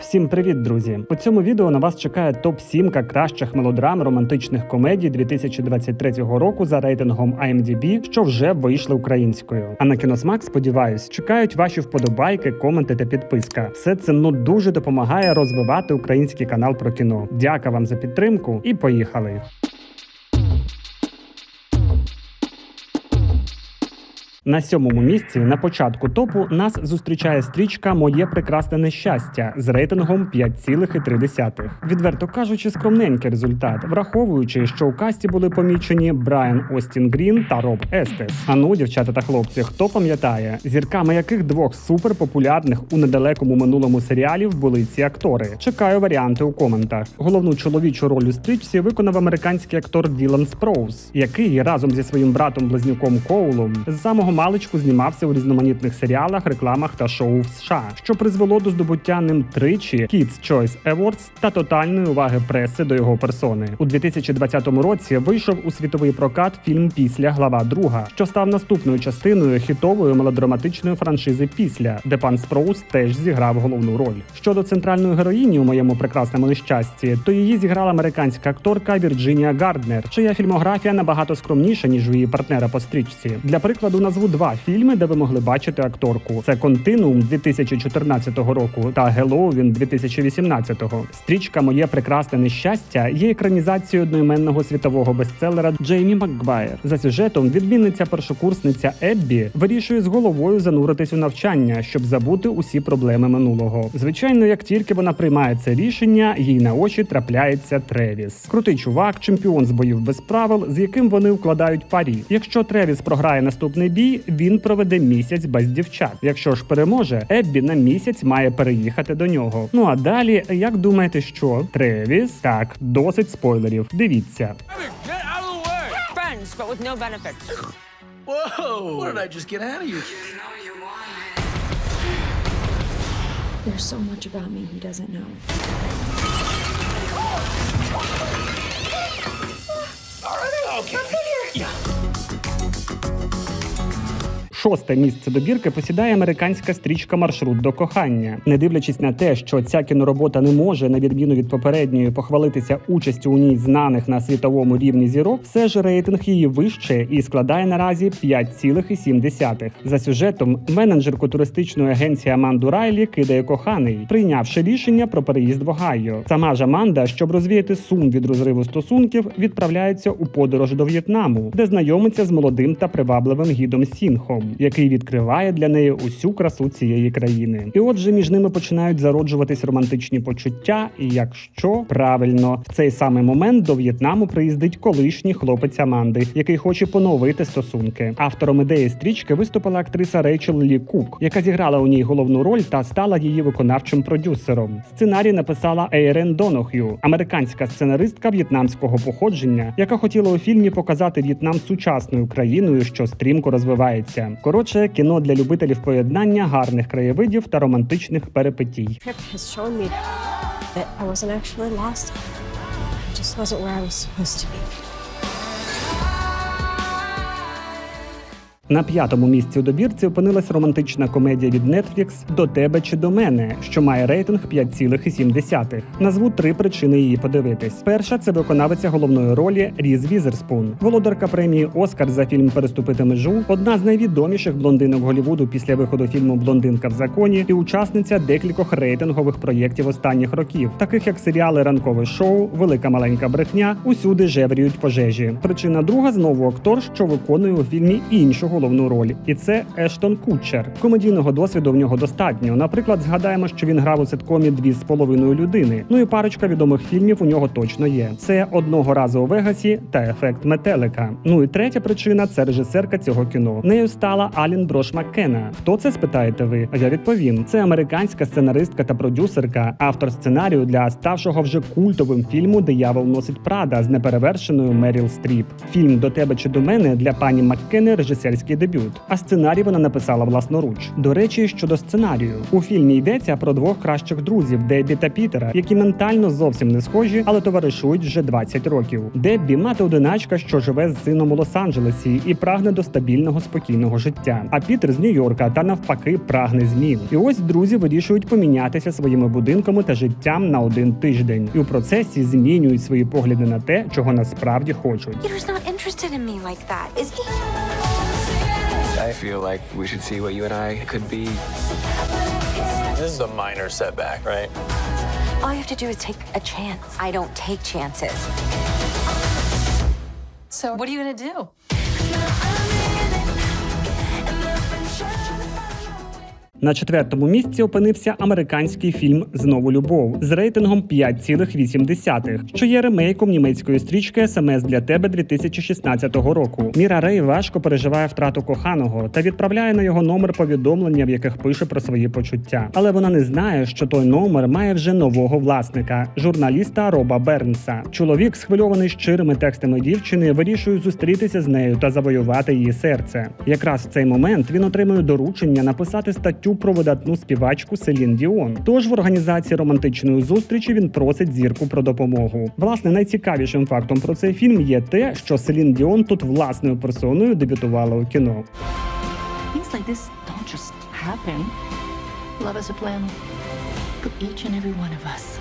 Всім привіт, друзі! У цьому відео на вас чекає топ 7 кращих мелодрам романтичних комедій 2023 року за рейтингом IMDb, що вже вийшли українською. А на кіносмак, сподіваюсь, чекають ваші вподобайки, коменти та підписка. Все це ну дуже допомагає розвивати український канал про кіно. Дяка вам за підтримку і поїхали! На сьомому місці на початку топу нас зустрічає стрічка Моє прекрасне нещастя з рейтингом 5,3. Відверто кажучи, скромненький результат, враховуючи, що у касті були помічені Брайан Остін Грін та Роб Естес. А ну, дівчата та хлопці, хто пам'ятає, зірками яких двох суперпопулярних у недалекому минулому серіалів були ці актори? Чекаю варіанти у коментах. Головну чоловічу роль у стрічці виконав американський актор Ділан Спроус, який разом зі своїм братом близнюком Коулом з самого маличку знімався у різноманітних серіалах, рекламах та шоу в США, що призвело до здобуття ним тричі Kids Choice Awards та тотальної уваги преси до його персони. У 2020 році вийшов у світовий прокат фільм Після глава друга, що став наступною частиною хітової мелодраматичної франшизи Після, де пан Спроус теж зіграв головну роль. Щодо центральної героїні у моєму прекрасному нещасті, то її зіграла американська акторка Вірджинія Гарднер, чия фільмографія набагато скромніша ніж у її партнера по стрічці. Для прикладу назву два фільми, де ви могли бачити акторку: це Континуум 2014 року та Геловін 2018-го. Стрічка Моє прекрасне нещастя є екранізацією одноіменного світового бестселера Джеймі Макгвайр. За сюжетом відмінниця першокурсниця Еббі вирішує з головою зануритись у навчання, щоб забути усі проблеми минулого. Звичайно, як тільки вона приймає це рішення, їй на очі трапляється Тревіс. Крутий чувак, чемпіон з боїв без правил, з яким вони укладають парі. Якщо Тревіс програє наступний бій, він проведе місяць без дівчат. Якщо ж переможе, Еббі на місяць має переїхати до нього. Ну а далі, як думаєте, що Тревіс? Так, досить спойлерів. Дивіться. Get out of the way! friends, but with no benefits. Whoa! What did I just get out of you? There's so much about me he doesn't know. Шосте місце добірки посідає американська стрічка Маршрут до кохання. Не дивлячись на те, що ця кіноробота не може, на відміну від попередньої, похвалитися участю у ній знаних на світовому рівні зірок, все ж рейтинг її вище і складає наразі 5,7. За сюжетом менеджерку туристичної агенції Аманду Райлі кидає коханий, прийнявши рішення про переїзд в Огайо. Сама ж Аманда, щоб розвіяти сум від розриву стосунків, відправляється у подорож до В'єтнаму, де знайомиться з молодим та привабливим гідом Сінхом, який відкриває для неї усю красу цієї країни. І отже, між ними починають зароджуватись романтичні почуття. І якщо правильно в цей самий момент до В'єтнаму приїздить колишній хлопець Аманди, який хоче поновити стосунки. Автором ідеї стрічки виступила актриса Рейчел Лі Кук, яка зіграла у ній головну роль та стала її виконавчим продюсером. Сценарій написала Ейрен Донох'ю, американська сценаристка в'єтнамського походження, яка хотіла у фільмі показати В'єтнам сучасною країною, що стрімко розвивається. Коротше, кіно для любителів поєднання гарних краєвидів та романтичних перепитій. I wasn't actually lost. I just wasn't where I was supposed to be. На п'ятому місці у добірці опинилась романтична комедія від Netflix До тебе чи до мене, що має рейтинг 5,7. Назву три причини її подивитись. Перша це виконавиця головної ролі Різ Візерспун, володарка премії Оскар за фільм Переступити межу, одна з найвідоміших блондинок Голівуду після виходу фільму Блондинка в законі і учасниця декількох рейтингових проєктів останніх років, таких як серіали Ранкове шоу, Велика маленька брехня, усюди жевріють пожежі. Причина друга знову актор, що виконує у фільмі іншу головну роль, і це Ештон Кутчер. Комедійного досвіду в нього достатньо. Наприклад, згадаємо, що він грав у ситкомі дві з половиною людини. Ну і парочка відомих фільмів у нього точно є. Це одного разу у Вегасі та ефект метелика. Ну і третя причина це режисерка цього кіно. Нею стала Алін Брош Маккена. Хто це спитаєте ви? А я відповім: це американська сценаристка та продюсерка, автор сценарію для ставшого вже культовим фільму Диявол носить Прада з неперевершеною Меріл Стріп. Фільм до тебе чи до мене для пані Маккени режисерський акторський дебют. А сценарій вона написала власноруч. До речі, щодо сценарію, у фільмі йдеться про двох кращих друзів Дебі та Пітера, які ментально зовсім не схожі, але товаришують вже 20 років. Деббі мати одиначка, що живе з сином у Лос-Анджелесі і прагне до стабільного спокійного життя. А Пітер з Нью-Йорка та навпаки прагне змін. І ось друзі вирішують помінятися своїми будинками та життям на один тиждень, і у процесі змінюють свої погляди на те, чого насправді хочуть. Peter's not interested in me like that, is he? I feel like we should see what you and I could be. This is a minor setback, right? All you have to do is take a chance. I don't take chances. So, what are you gonna do? На четвертому місці опинився американський фільм Знову любов з рейтингом 5,8, що є ремейком німецької стрічки СМС для тебе 2016 року. Міра Рей важко переживає втрату коханого та відправляє на його номер повідомлення, в яких пише про свої почуття. Але вона не знає, що той номер має вже нового власника журналіста Роба Бернса. Чоловік, схвильований щирими текстами дівчини, вирішує зустрітися з нею та завоювати її серце. Якраз в цей момент він отримує доручення написати статтю про видатну співачку Селін Діон. Тож в організації романтичної зустрічі він просить зірку про допомогу. Власне, найцікавішим фактом про цей фільм є те, що Селін Діон тут власною персоною дебютувала у кіно. Like this don't just happen. Love is a plan for each and every one of us.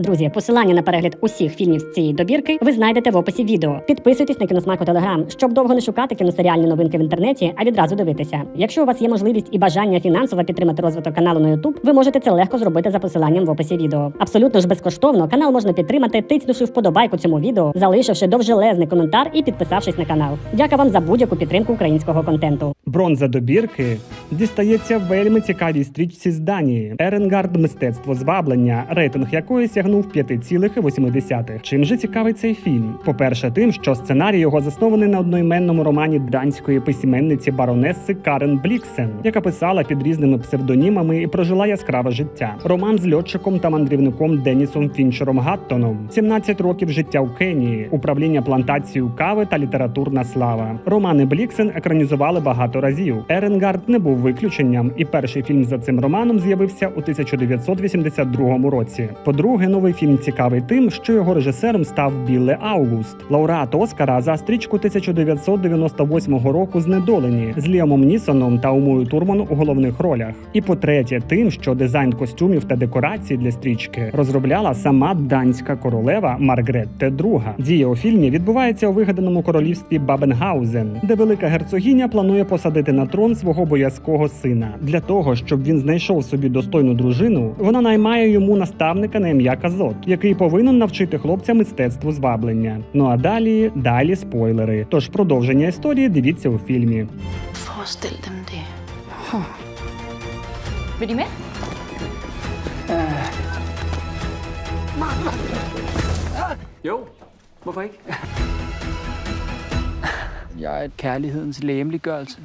Друзі, посилання на перегляд усіх фільмів з цієї добірки ви знайдете в описі відео. Підписуйтесь на кіносмак у Телеграм, щоб довго не шукати кіносеріальні новинки в інтернеті, а відразу дивитися. Якщо у вас є можливість і бажання фінансово підтримати розвиток каналу на YouTube, ви можете це легко зробити за посиланням в описі відео. Абсолютно ж безкоштовно канал можна підтримати, тиснувши вподобайку цьому відео, залишивши довжелезний коментар і підписавшись на канал. Дяка вам за будь-яку підтримку українського контенту. Бронза добірки дістається вельми цікавій стрічці з Данії Еренгард мистецтво зваблення, рейтинг якої сягнув 5,8. Чим же цікавий цей фільм? По-перше, тим, що сценарій його заснований на одноіменному романі данської письменниці баронеси Карен Бліксен, яка писала під різними псевдонімами і прожила яскраве життя. Роман з льотчиком та мандрівником Денісом Фінчером Гаттоном, 17 років життя у Кенії, управління плантацією кави та літературна слава. Романи Бліксен екранізували багато разів. Еренгард не був виключенням, і перший фільм за цим романом з'явився у 1982 році. По-друге, новий фільм цікавий тим, що його режисером став Білле Аугуст, лауреат Оскара за стрічку 1998 року Знедолені з Ліамом Нісоном та Умою Турман у головних ролях. І по-третє, тим, що дизайн костюмів та декорацій для стрічки розробляла сама данська королева Маргретте II. Дія у фільмі відбувається у вигаданому королівстві Бабенгаузен, де велика герцогиня планує посадити на трон свого боязкого сина. Для того щоб він знайшов собі достойну дружину, вона наймає йому наставника на ім'я Казот, який повинен навчити хлопця мистецтву зваблення. Ну а далі далі спойлери. Тож продовження історії дивіться у фільмі. Jo, hvorfor ikke? Jeg er kærlighedens læmeliggørelse.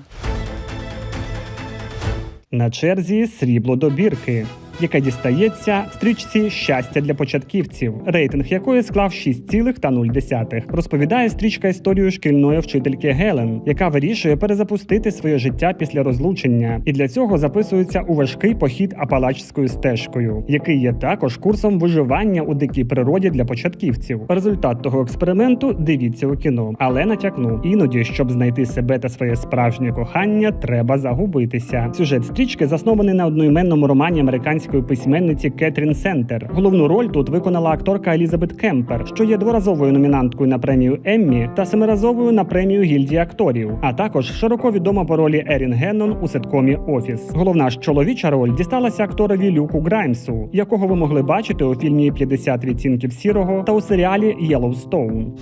На черзі срібло добірки, яке дістається стрічці щастя для початківців, рейтинг якої склав 6,0. Розповідає стрічка історію шкільної вчительки Гелен, яка вирішує перезапустити своє життя після розлучення, і для цього записується у важкий похід апалачською стежкою, який є також курсом виживання у дикій природі для початківців. Результат того експерименту дивіться у кіно, але натякну іноді, щоб знайти себе та своє справжнє кохання, треба загубитися. Сюжет стрічки заснований на одноіменному романі американської письменниці Кетрін Сентер. Головну роль тут виконала акторка Елізабет Кемпер, що є дворазовою номінанткою на премію Еммі та семиразовою на премію гільдії акторів, а також широко відома по ролі Ерін Геннон у ситкомі Офіс. Головна ж чоловіча роль дісталася акторові Люку Граймсу, якого ви могли бачити у фільмі «50 відтінків сірого та у серіалі Єлоустоун.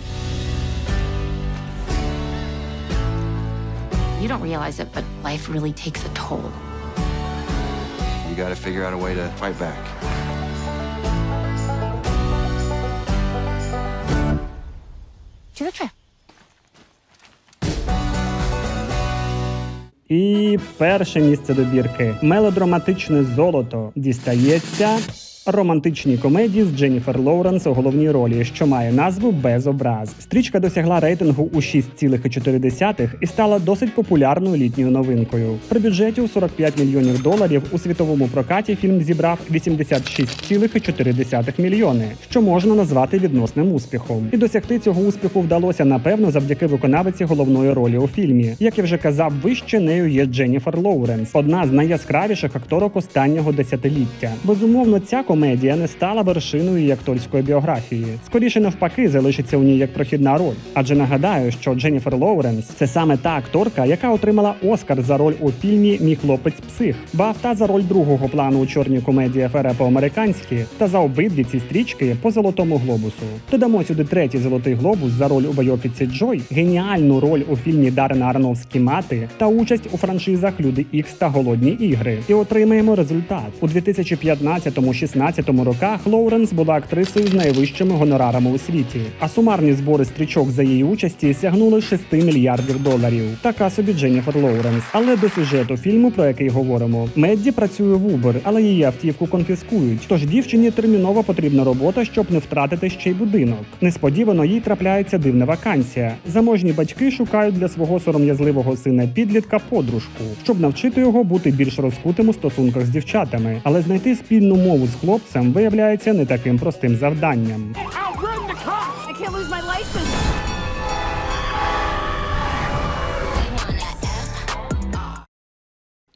You don't realize it, but life really takes a toll. You got to figure out a way to fight back. Do the trip. І перше місце добірки мелодраматичне золото дістається Романтичні комедії з Дженніфер Лоуренс у головній ролі, що має назву Безобраз. Стрічка досягла рейтингу у 6,4 і стала досить популярною літньою новинкою. При бюджеті у 45 мільйонів доларів у світовому прокаті фільм зібрав 86,4 мільйони, що можна назвати відносним успіхом. І досягти цього успіху вдалося напевно завдяки виконавиці головної ролі у фільмі. Як я вже казав, вище нею є Дженніфер Лоуренс, одна з найяскравіших акторок останнього десятиліття. Безумовно, ця комедія не стала вершиною акторської біографії. Скоріше навпаки, залишиться у ній як прохідна роль. Адже нагадаю, що Дженніфер Лоуренс це саме та акторка, яка отримала Оскар за роль у фільмі Мій хлопець псих, бав та за роль другого плану у чорній комедії Афера по-американськи та за обидві ці стрічки по золотому глобусу. Додамо сюди третій золотий глобус за роль у байопіці Джой, геніальну роль у фільмі Дарена Аронофські мати та участь у франшизах Люди Ікс та Голодні ігри. І отримаємо результат у 2015-16 роках. Лоуренс була актрисою з найвищими гонорарами у світі, а сумарні збори стрічок за її участі сягнули 6 мільярдів доларів. Така собі Дженніфер Лоуренс. Але до сюжету фільму, про який говоримо, Медді працює в Uber, але її автівку конфіскують. Тож дівчині термінова потрібна робота, щоб не втратити ще й будинок. Несподівано їй трапляється дивна вакансія. Заможні батьки шукають для свого сором'язливого сина підлітка подружку, щоб навчити його бути більш розкутим у стосунках з дівчатами. Але знайти спільну мову з хлопцем виявляється не таким простим завданням.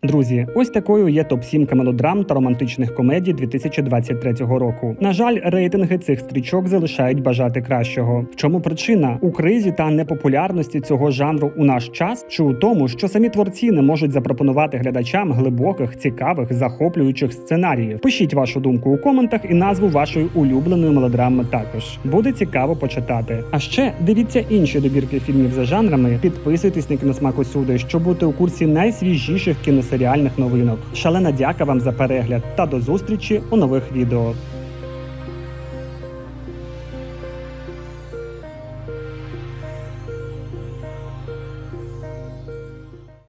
Друзі, ось такою є топ 7 мелодрам та романтичних комедій 2023 року. На жаль, рейтинги цих стрічок залишають бажати кращого. В чому причина у кризі та непопулярності цього жанру у наш час, чи у тому, що самі творці не можуть запропонувати глядачам глибоких, цікавих, захоплюючих сценаріїв. Пишіть вашу думку у коментах і назву вашої улюбленої мелодрами також. Буде цікаво почитати. А ще дивіться інші добірки фільмів за жанрами. Підписуйтесь на кіносмак усюди, щоб бути у курсі найсвіжіших кіносеріальних новинок. Шалена дяка вам за перегляд та до зустрічі у нових відео.